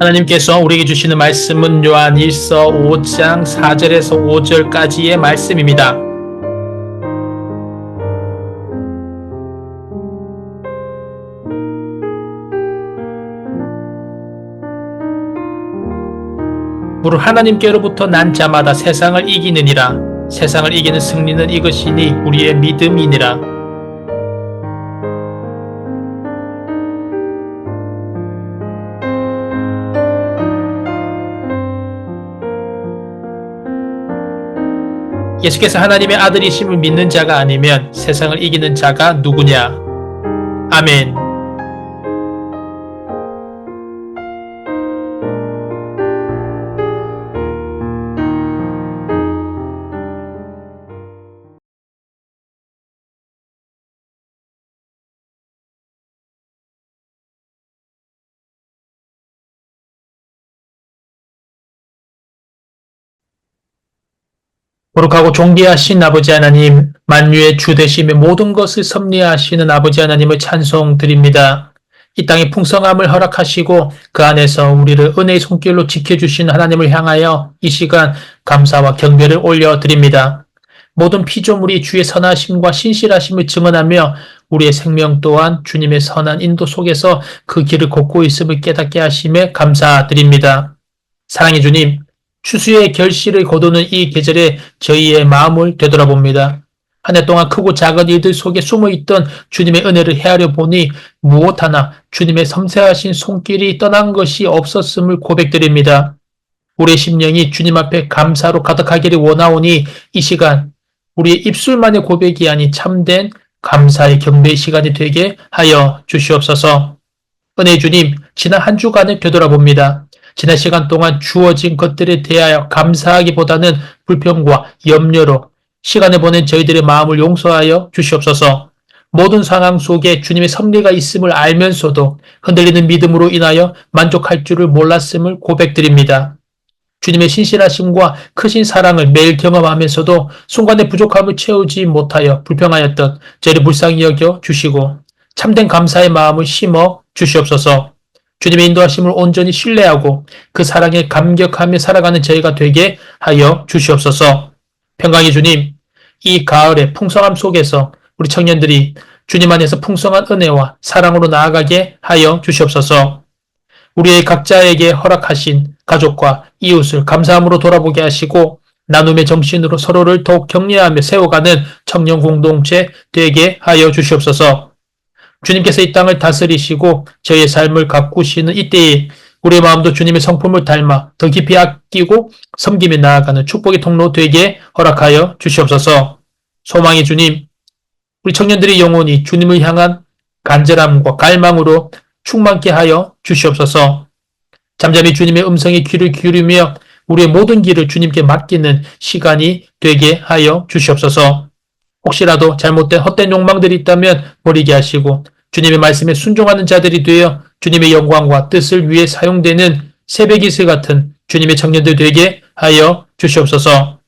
하나님께서 우리에게 주시는 말씀은 요한 1서 5장 4절에서 5절까지의 말씀입니다. 무릇 하나님께로부터 난 자마다 세상을 이기느니라 세상을 이기는 승리는 이것이니 우리의 믿음이니라 예수께서 하나님의 아들이심을 믿는 자가 아니면 세상을 이기는 자가 누구냐? 아멘. 거룩하고 존귀하신 아버지 하나님, 만유의 주 되시며 모든 것을 섭리하시는 아버지 하나님을 찬송드립니다. 이 땅의 풍성함을 허락하시고 그 안에서 우리를 은혜의 손길로 지켜주신 하나님을 향하여 이 시간 감사와 경배를 올려드립니다. 모든 피조물이 주의 선하심과 신실하심을 증언하며 우리의 생명 또한 주님의 선한 인도 속에서 그 길을 걷고 있음을 깨닫게 하심에 감사드립니다. 사랑의 주님, 추수의 결실을 거두는 이 계절에 저희의 마음을 되돌아봅니다. 한 해 동안 크고 작은 일들 속에 숨어있던 주님의 은혜를 헤아려 보니 무엇 하나 주님의 섬세하신 손길이 떠난 것이 없었음을 고백드립니다. 우리의 심령이 주님 앞에 감사로 가득하기를 원하오니 이 시간 우리의 입술만의 고백이 아닌 참된 감사의 경배의 시간이 되게 하여 주시옵소서. 은혜 주님, 지난 한 주간을 되돌아봅니다. 지난 시간 동안 주어진 것들에 대하여 감사하기보다는 불평과 염려로 시간을 보낸 저희들의 마음을 용서하여 주시옵소서. 모든 상황 속에 주님의 섭리가 있음을 알면서도 흔들리는 믿음으로 인하여 만족할 줄을 몰랐음을 고백드립니다. 주님의 신실하심과 크신 사랑을 매일 경험하면서도 순간의 부족함을 채우지 못하여 불평하였던 저를 불쌍히 여겨 주시고 참된 감사의 마음을 심어 주시옵소서. 주님의 인도하심을 온전히 신뢰하고 그 사랑에 감격하며 살아가는 저희가 되게 하여 주시옵소서. 평강의 주님, 이 가을의 풍성함 속에서 우리 청년들이 주님 안에서 풍성한 은혜와 사랑으로 나아가게 하여 주시옵소서. 우리의 각자에게 허락하신 가족과 이웃을 감사함으로 돌아보게 하시고 나눔의 정신으로 서로를 더욱 격려하며 세워가는 청년 공동체 되게 하여 주시옵소서. 주님께서 이 땅을 다스리시고 저희의 삶을 가꾸시는 이때에 우리의 마음도 주님의 성품을 닮아 더 깊이 아끼고 섬김에 나아가는 축복의 통로 되게 허락하여 주시옵소서. 소망의 주님, 우리 청년들의 영혼이 주님을 향한 간절함과 갈망으로 충만케 하여 주시옵소서. 잠잠히 주님의 음성에 귀를 기울이며 우리의 모든 길을 주님께 맡기는 시간이 되게 하여 주시옵소서. 혹시라도 잘못된 헛된 욕망들이 있다면 버리게 하시고 주님의 말씀에 순종하는 자들이 되어 주님의 영광과 뜻을 위해 사용되는 새벽 이슬 같은 주님의 청년들 되게 하여 주시옵소서.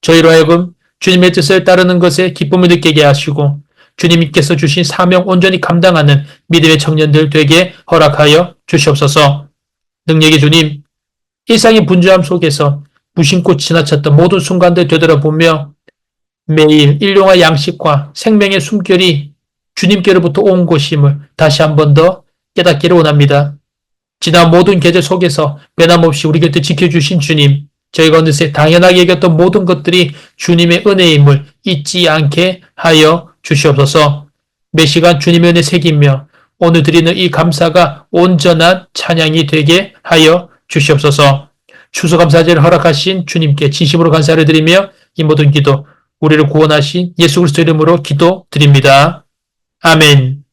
저희로 하여금 주님의 뜻을 따르는 것에 기쁨을 느끼게 하시고 주님께서 주신 사명 온전히 감당하는 믿음의 청년들 되게 허락하여 주시옵소서. 능력의 주님, 일상의 분주함 속에서 무심코 지나쳤던 모든 순간들 되돌아보며 매일 일용할 양식과 생명의 숨결이 주님께로부터 온 것임을 다시 한 번 더 깨닫기를 원합니다. 지난 모든 계절 속에서 변함없이 우리 곁에 지켜주신 주님, 저희가 어느새 당연하게 여겼던 모든 것들이 주님의 은혜임을 잊지 않게 하여 주시옵소서. 매 시간 주님의 은혜 새기며 오늘 드리는 이 감사가 온전한 찬양이 되게 하여 주시옵소서. 추수감사제를 허락하신 주님께 진심으로 감사를 드리며 이 모든 기도 우리를 구원하신 예수 그리스도 이름으로 기도드립니다. 아멘.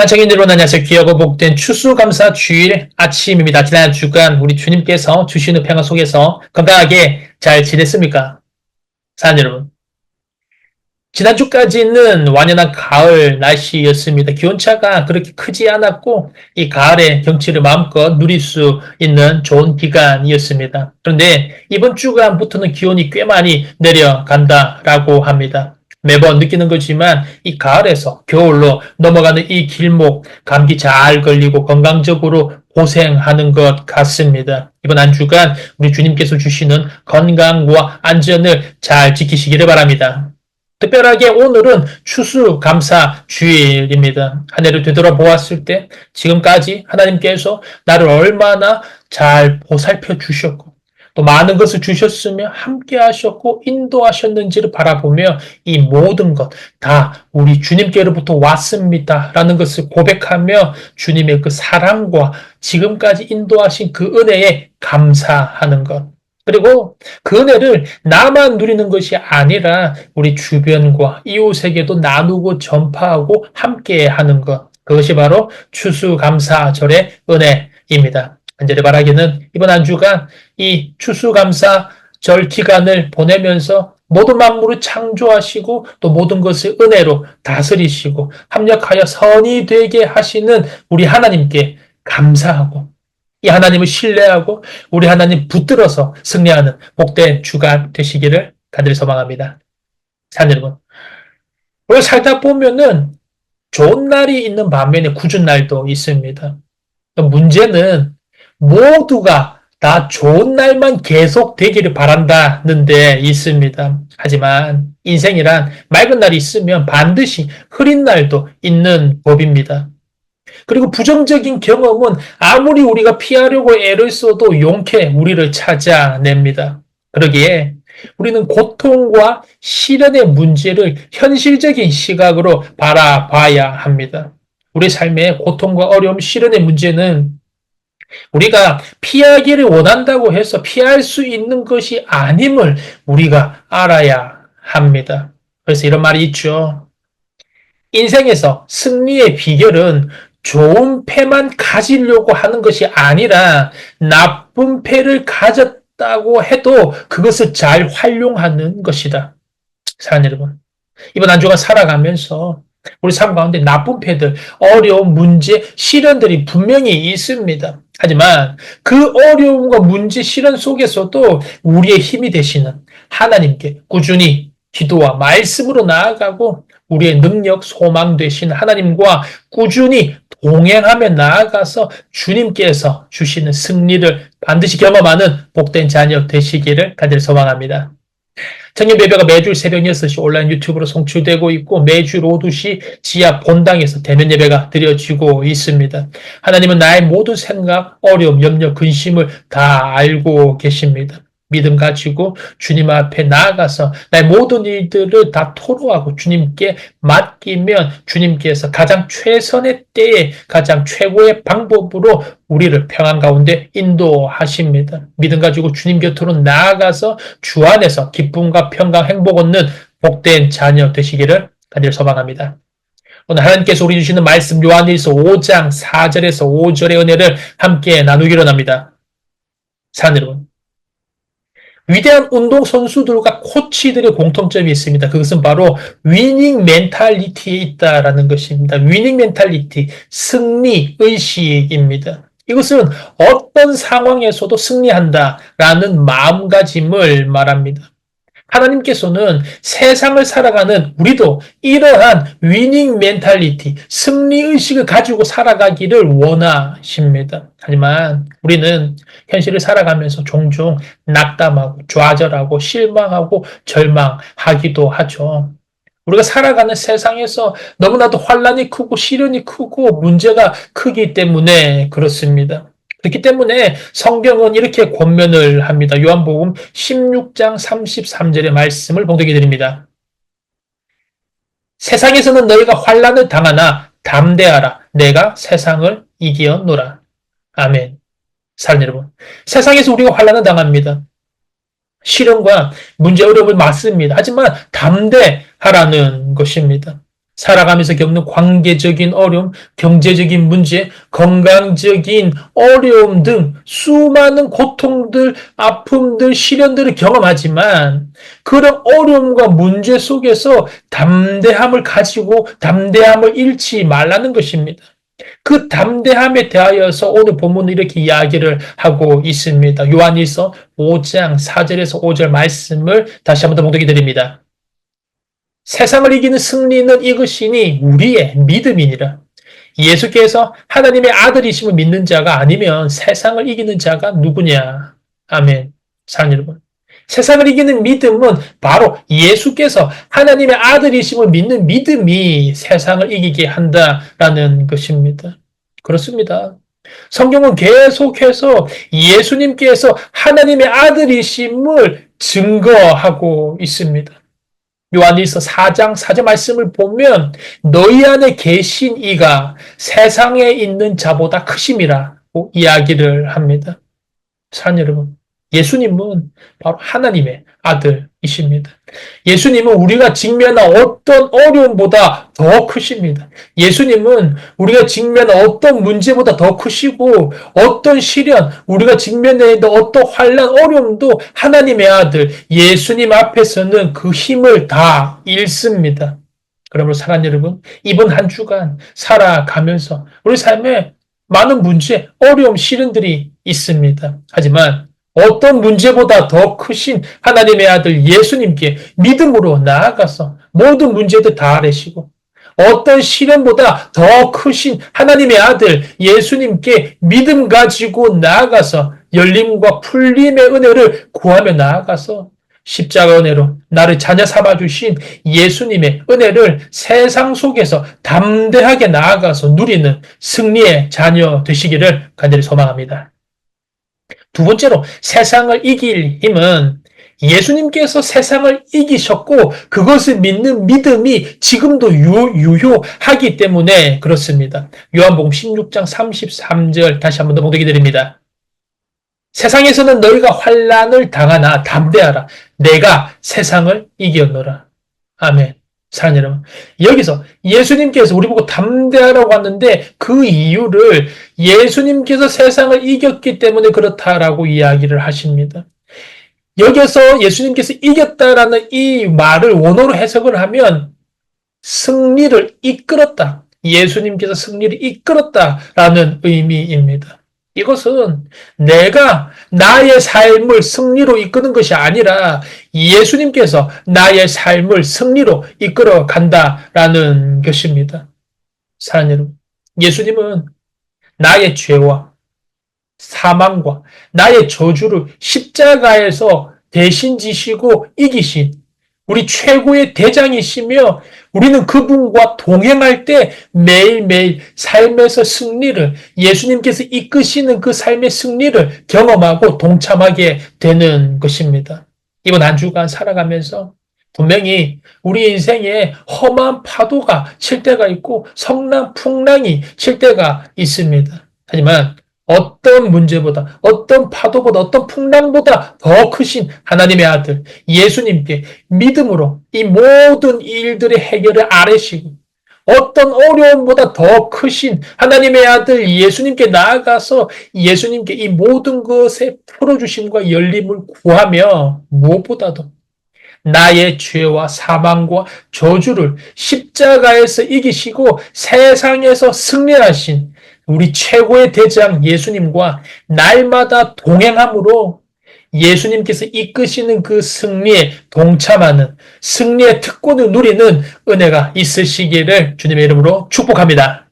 한청인 여러분 안녕하세요. 귀하고 복된 추수감사 주일 아침입니다. 지난 주간 우리 주님께서 주시는 평화 속에서 건강하게 잘 지냈습니까? 사랑 여러분. 지난주까지는 완연한 가을 날씨였습니다. 기온차가 그렇게 크지 않았고 이 가을의 경치를 마음껏 누릴 수 있는 좋은 기간이었습니다. 그런데 이번 주간부터는 기온이 꽤 많이 내려간다라고 합니다. 매번 느끼는 거지만 이 가을에서 겨울로 넘어가는 이 길목 감기 잘 걸리고 건강적으로 고생하는 것 같습니다. 이번 한 주간 우리 주님께서 주시는 건강과 안전을 잘 지키시기를 바랍니다. 특별하게 오늘은 추수감사 주일입니다. 한 해를 되돌아보았을 때 지금까지 하나님께서 나를 얼마나 잘 보살펴 주셨고 또 많은 것을 주셨으며 함께 하셨고 인도하셨는지를 바라보며 이 모든 것 다 우리 주님께로부터 왔습니다. 라는 것을 고백하며 주님의 그 사랑과 지금까지 인도하신 그 은혜에 감사하는 것. 그리고 그 은혜를 나만 누리는 것이 아니라 우리 주변과 이웃에게도 나누고 전파하고 함께 하는 것. 그것이 바로 추수감사절의 은혜입니다. 간절히 바라기는 이번 한 주간 이 추수감사 절 기간을 보내면서 모든 만물을 창조하시고 또 모든 것을 은혜로 다스리시고 합력하여 선이 되게 하시는 우리 하나님께 감사하고 이 하나님을 신뢰하고 우리 하나님 붙들어서 승리하는 복된 주간 되시기를 간절히 소망합니다. 자, 여러분. 우리가 살다 보면은 좋은 날이 있는 반면에 굳은 날도 있습니다. 문제는 모두가 다 좋은 날만 계속 되기를 바란다는 데 있습니다. 하지만 인생이란 맑은 날이 있으면 반드시 흐린 날도 있는 법입니다. 그리고 부정적인 경험은 아무리 우리가 피하려고 애를 써도 용케 우리를 찾아냅니다. 그러기에 우리는 고통과 시련의 문제를 현실적인 시각으로 바라봐야 합니다. 우리 삶의 고통과 어려움, 시련의 문제는 우리가 피하기를 원한다고 해서 피할 수 있는 것이 아님을 우리가 알아야 합니다. 그래서 이런 말이 있죠. 인생에서 승리의 비결은 좋은 패만 가지려고 하는 것이 아니라 나쁜 패를 가졌다고 해도 그것을 잘 활용하는 것이다. 사랑 여러분. 이번 한 주간 살아가면서 우리 삶 가운데 나쁜 패들, 어려운 문제, 시련들이 분명히 있습니다. 하지만 그 어려움과 문제, 시련 속에서도 우리의 힘이 되시는 하나님께 꾸준히 기도와 말씀으로 나아가고 우리의 능력, 소망 되신 하나님과 꾸준히 동행하며 나아가서 주님께서 주시는 승리를 반드시 경험하는 복된 자녀 되시기를 간절히 소망합니다. 청년 예배가 매주 새벽 6시 온라인 유튜브로 송출되고 있고 매주 2시 지하 본당에서 대면 예배가 드려지고 있습니다. 하나님은 나의 모든 생각, 어려움, 염려, 근심을 다 알고 계십니다. 믿음 가지고 주님 앞에 나아가서 나의 모든 일들을 다 토로하고 주님께 맡기면 주님께서 가장 최선의 때에 가장 최고의 방법으로 우리를 평안 가운데 인도하십니다. 믿음 가지고 주님 곁으로 나아가서 주 안에서 기쁨과 평강, 행복 얻는 복된 자녀 되시기를 간절히 소망합니다. 오늘 하나님께서 우리 주시는 말씀 요한일서 5장 4절에서 5절의 은혜를 함께 나누기로 합니다. 사랑 여러분, 위대한 운동 선수들과 코치들의 공통점이 있습니다. 그것은 바로 위닝 멘탈리티에 있다라는 것입니다. 위닝 멘탈리티, 승리 의식입니다. 이것은 어떤 상황에서도 승리한다라는 마음가짐을 말합니다. 하나님께서는 세상을 살아가는 우리도 이러한 위닝 멘탈리티, 승리의식을 가지고 살아가기를 원하십니다. 하지만 우리는 현실을 살아가면서 종종 낙담하고 좌절하고 실망하고 절망하기도 하죠. 우리가 살아가는 세상에서 너무나도 환란이 크고 시련이 크고 문제가 크기 때문에 그렇습니다. 그렇기 때문에 성경은 이렇게 권면을 합니다. 요한복음 16장 33절의 말씀을 봉독해 드립니다. 세상에서는 너희가 환란을 당하나 담대하라. 내가 세상을 이기었노라. 아멘. 사랑 여러분. 세상에서 우리가 환란을 당합니다. 시련과 문제 어려움을 맞습니다. 하지만 담대하라는 것입니다. 살아가면서 겪는 관계적인 어려움, 경제적인 문제, 건강적인 어려움 등 수많은 고통들, 아픔들, 시련들을 경험하지만 그런 어려움과 문제 속에서 담대함을 가지고 담대함을 잃지 말라는 것입니다. 그 담대함에 대하여서 오늘 본문은 이렇게 이야기를 하고 있습니다. 요한일서 5장 4절에서 5절 말씀을 다시 한번 더 봉독해 드립니다. 세상을 이기는 승리는 이것이니 우리의 믿음이니라. 예수께서 하나님의 아들이심을 믿는 자가 아니면 세상을 이기는 자가 누구냐? 아멘. 사랑 여러분. 세상을 이기는 믿음은 바로 예수께서 하나님의 아들이심을 믿는 믿음이 세상을 이기게 한다라는 것입니다. 그렇습니다. 성경은 계속해서 예수님께서 하나님의 아들이심을 증거하고 있습니다. 요한일서 4장 4절 말씀을 보면 너희 안에 계신 이가 세상에 있는 자보다 크심이라고 이야기를 합니다. 사랑 여러분, 예수님은 바로 하나님의 아들이십니다. 예수님은 우리가 직면한 어떤 어려움보다 더 크십니다. 예수님은 우리가 직면한 어떤 문제보다 더 크시고 어떤 시련, 우리가 직면해 있는 어떤 환란, 어려움도 하나님의 아들 예수님 앞에서는 그 힘을 다 잃습니다. 그러므로 사랑 여러분, 이번 한 주간 살아가면서 우리 삶에 많은 문제, 어려움, 시련들이 있습니다. 하지만 어떤 문제보다 더 크신 하나님의 아들 예수님께 믿음으로 나아가서 모든 문제들 다 아래시고 어떤 시련보다 더 크신 하나님의 아들 예수님께 믿음 가지고 나아가서 열림과 풀림의 은혜를 구하며 나아가서 십자가 은혜로 나를 자녀 삼아 주신 예수님의 은혜를 세상 속에서 담대하게 나아가서 누리는 승리의 자녀 되시기를 간절히 소망합니다. 두 번째로 세상을 이길 힘은 예수님께서 세상을 이기셨고 그것을 믿는 믿음이 지금도 유, 효하기 때문에 그렇습니다. 요한복음 16장 33절 다시 한번 더 봉독해 드립니다. 세상에서는 너희가 환란을 당하나 담대하라. 내가 세상을 이겼노라. 아멘. 사랑 여러분, 여기서 예수님께서 우리 보고 담대하라고 하는데 그 이유를 예수님께서 세상을 이겼기 때문에 그렇다라고 이야기를 하십니다. 여기서 예수님께서 이겼다라는 이 말을 원어로 해석을 하면 승리를 이끌었다. 예수님께서 승리를 이끌었다라는 의미입니다. 이것은 내가 나의 삶을 승리로 이끄는 것이 아니라 예수님께서 나의 삶을 승리로 이끌어 간다라는 것입니다. 사랑하는 여러분, 예수님은 나의 죄와 사망과 나의 저주를 십자가에서 대신 지시고 이기신 우리 최고의 대장이시며 우리는 그분과 동행할 때 매일매일 삶에서 승리를 예수님께서 이끄시는 그 삶의 승리를 경험하고 동참하게 되는 것입니다. 이번 한 주간 살아가면서 분명히 우리 인생에 험한 파도가 칠 때가 있고 성남 풍랑이 칠 때가 있습니다. 하지만 어떤 문제보다, 어떤 파도보다, 어떤 풍랑보다 더 크신 하나님의 아들, 예수님께 믿음으로 이 모든 일들의 해결을 아뢰시고, 어떤 어려움보다 더 크신 하나님의 아들 예수님께 나아가서 예수님께 이 모든 것에 풀어주심과 열림을 구하며 무엇보다도 나의 죄와 사망과 저주를 십자가에서 이기시고 세상에서 승리하신 우리 최고의 대장 예수님과 날마다 동행함으로 예수님께서 이끄시는 그 승리에 동참하는 승리의 특권을 누리는 은혜가 있으시기를 주님의 이름으로 축복합니다.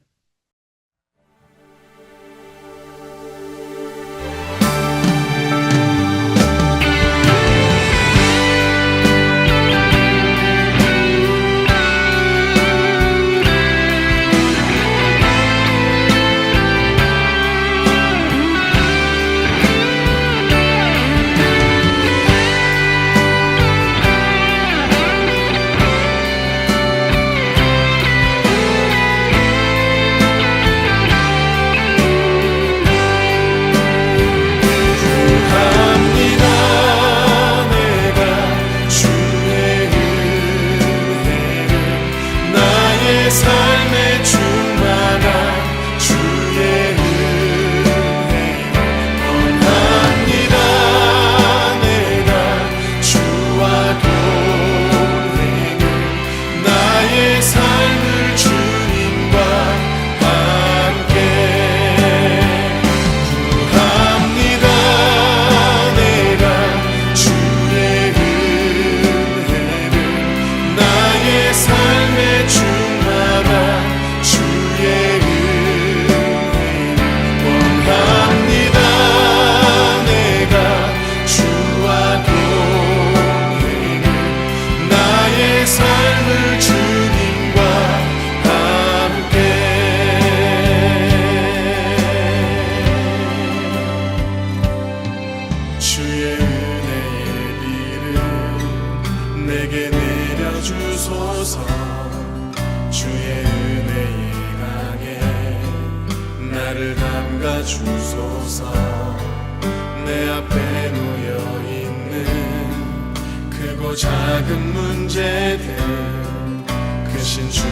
주신 주의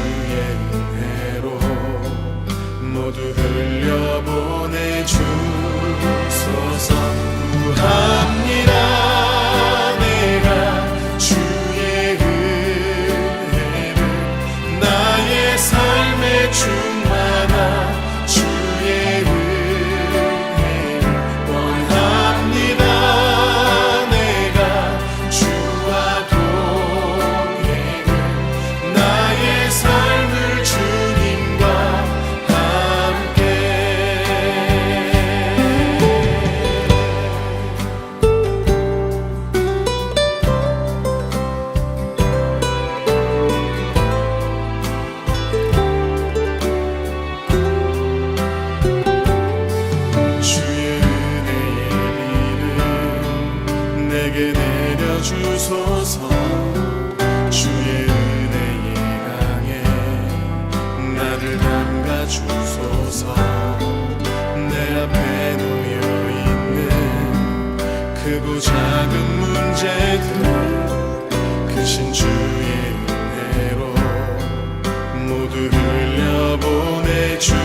은혜로 모두 흘려보내 주. 모두 흘려보내 주소서.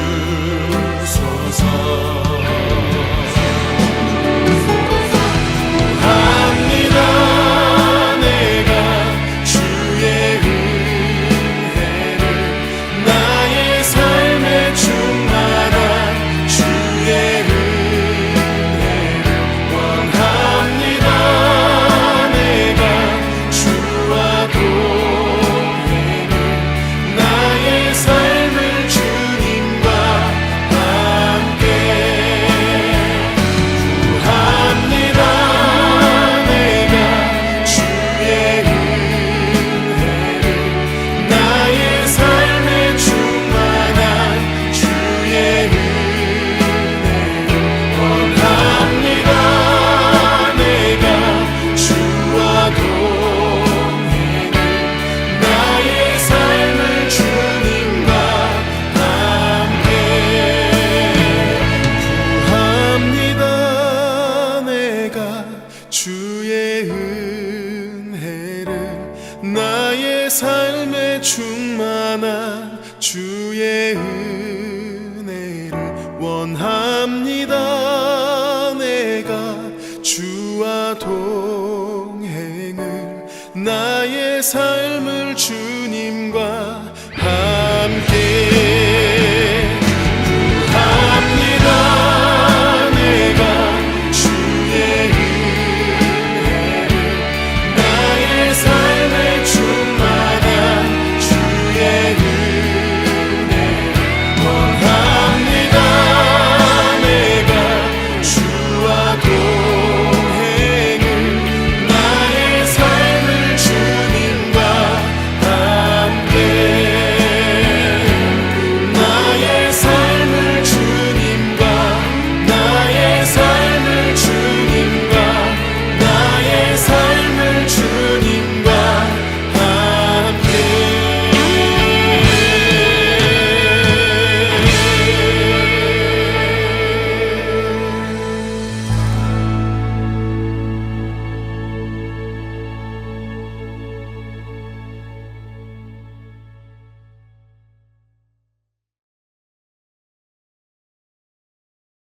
원합니다. 내가 주와 동행을 나의 삶을 주